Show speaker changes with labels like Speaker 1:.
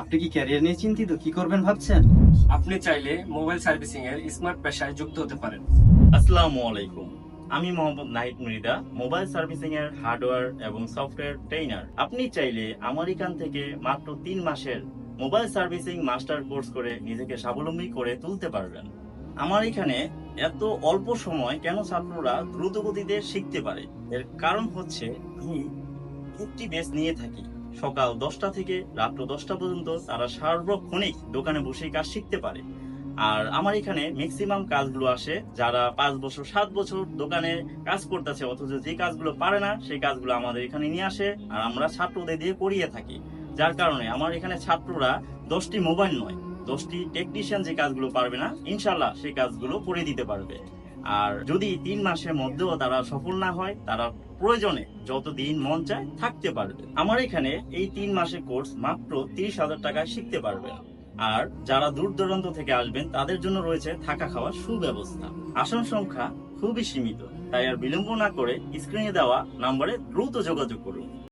Speaker 1: আপনি কি ক্যারিয়ার নিয়ে চিন্তিত? কি করবেন ভাবছেন?
Speaker 2: আপনি চাইলে মোবাইল সার্ভিসিং এর স্মার্ট পেশায় যুক্ত হতে পারেন।
Speaker 3: আসসালামু আলাইকুম। আমি মোহাম্মদ নাহিদ মৃদা মোবাইল সার্ভিসিং এর হার্ডওয়্যার এবং সফটওয়্যার ট্রেনার আপনি চাইলে আমার এখান থেকে মাত্র তিন মাসের মোবাইল সার্ভিসিং মাস্টার কোর্স করে নিজেকে স্বাবলম্বী করে তুলতে পারবেন। আমার এখানে এত অল্প সময় কেন ছাত্ররা দ্রুত গতিতে শিখতে পারে? এর কারণ হচ্ছে আমি একটি বেস নিয়ে থাকি। সকাল দশটা থেকে রাত্র দশটা পর্যন্ত তারা সার্বক্ষণিক দোকানে বসে কাজ শিখতে পারে। আর আমার এখানে ম্যাক্সিমাম কাজগুলো আসে যারা পাঁচ বছর, সাত বছর দোকানে কাজ করতেছে, অথচ যে কাজগুলো পারে না, সেই কাজগুলো আমাদের এখানে নিয়ে আসে আর আমরা ছাত্রদের দিয়ে করিয়ে থাকি। যার কারণে আমার এখানে ছাত্ররা দশটি মোবাইল নয়, দশটি টেকনিশিয়ান যে কাজগুলো পারবে না ইনশাল্লাহ সেই কাজগুলো করে দিতে পারবে। আর যদি তিন মাসের মধ্যেও তারা সফল না হয়, তারা প্রয়োজনে যতদিন মন চায় থাকতে পারবে। আমার এখানে এই তিন মাসের কোর্স মাত্র তিরিশ হাজার টাকায় শিখতে পারবে আর যারা দূর দূরান্ত থেকে আসবেন, তাদের জন্য রয়েছে থাকা খাওয়ার সুব্যবস্থা। আসন সংখ্যা খুবই সীমিত, তাই আর বিলম্ব না করে স্ক্রিনে দেওয়া নম্বরে দ্রুত যোগাযোগ করুন।